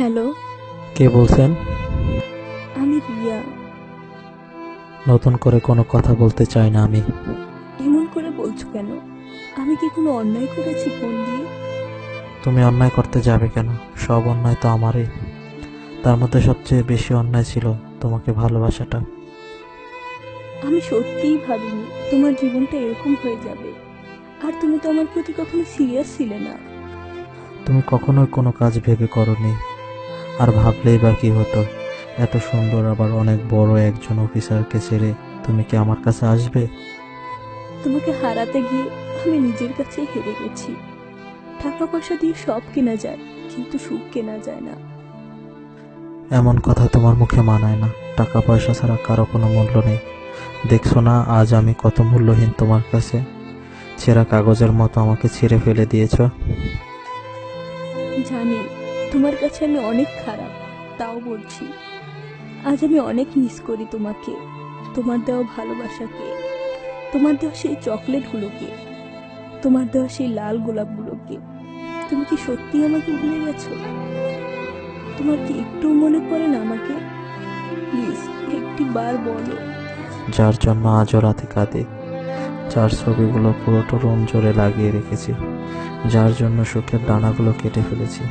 Hello. কে বলছেন? আমি রিয়া। নতুন করে কোনো কথা বলতে চাই না আমি। এমন করে বলছো কেন? আমি কি কোনো অন্যায় করেছি ফোন দিয়ে? তুমি অন্যায় করতে যাবে কেন? সব অন্যায় তো আমারই। তার মধ্যে সবচেয়ে বেশি অন্যায় ছিল তোমাকে ভালোবাসাটা। আমি সত্যিই ভাবিনি তোমার জীবনটা এরকম হয়ে যাবে। আর তুমি তো আমার প্রতি কখনো সিরিয়াস ছিলে না। তুমি কখনোই কোনো কাজ ভেবে করনি। আর ভাবলেই বা কি হতো? এত সুন্দর আবার অনেক বড় একজন অফিসারকে ছেড়ে তুমি কি আমার কাছে আসবে? তোমাকে হারাতে গিয়ে আমি নিজের কাছে হেরে গেছি। টাকা পয়সা দিয়ে সব কেনা যায় কিন্তু সুখ কেনা যায় না। এমন কথা তোমার মুখে মানায় না। টাকা পয়সা ছাড়া কারও কোনো মূল্য নেই। দেখছ না আজ আমি কত মূল্যহীন তোমার কাছে? ছেঁড়া কাগজের মতো আমাকে ছিঁড়ে ফেলে দিয়েছ। জানি তোমার কাছে আমি অনেক খারাপ, তাও বলছি। আজ আমি অনেক মিস করি তোমাকে, তোমার দেওয়া ভালোবাসাকে, তোমার দেওয়া সেই চকলেটগুলোকে, তোমার দেওয়া সেই লাল গোলাপগুলোকে। তুমি কি সত্যি আমাকে ভুলে গেছো? তোমার কি একটু মনে পড়ে না আমাকে? প্লিজ একটি বার বলো। যার জন্য আজও রাতে কাঁদে, যার ছবিগুলো পুরোটা রুম জোরে লাগিয়ে রেখেছি, যার জন্য সুখের দানাগুলো কেটে ফেলেছি।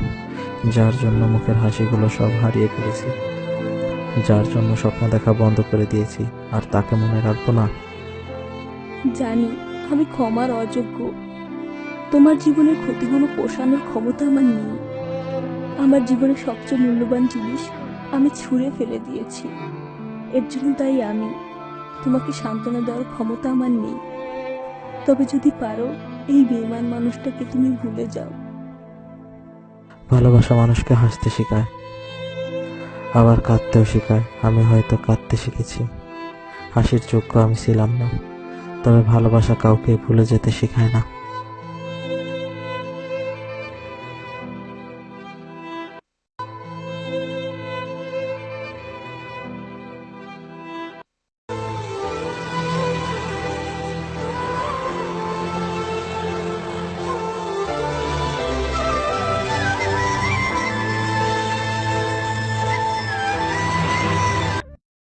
যার জন্য মুখের হাসিগুলো সব হারিয়ে ফেলেছি। যার জন্য স্বপ্ন দেখা বন্ধ করে দিয়েছি, আর তাকে মনে রাখব না। জানি, আমি ক্ষমার অযোগ্য। তোমার জীবনের ক্ষতিগুলো পোষানোর ক্ষমতা আমার নেই। আমার জীবনের সবচেয়ে মূল্যবান জিনিস আমি ছুঁড়ে ফেলে দিয়েছি। এর জন্য তাই আমি। তোমাকে সান্ত্বনা দেওয়ার ক্ষমতা আমার নেই। তবে যদি পারো, এই বেমান মানুষটাকে তুমি ভুলে যাও। ভালোবাসা মানুষকে হাসতে শেখায়। আবার কাঁদতেও শেখায়, আমি হয়তো কাঁদতে শিখেছি। হাসির যোগ্য আমি ছিলাম না, তবে ভালোবাসা কাউকে ভুলে যেতে শেখায় না।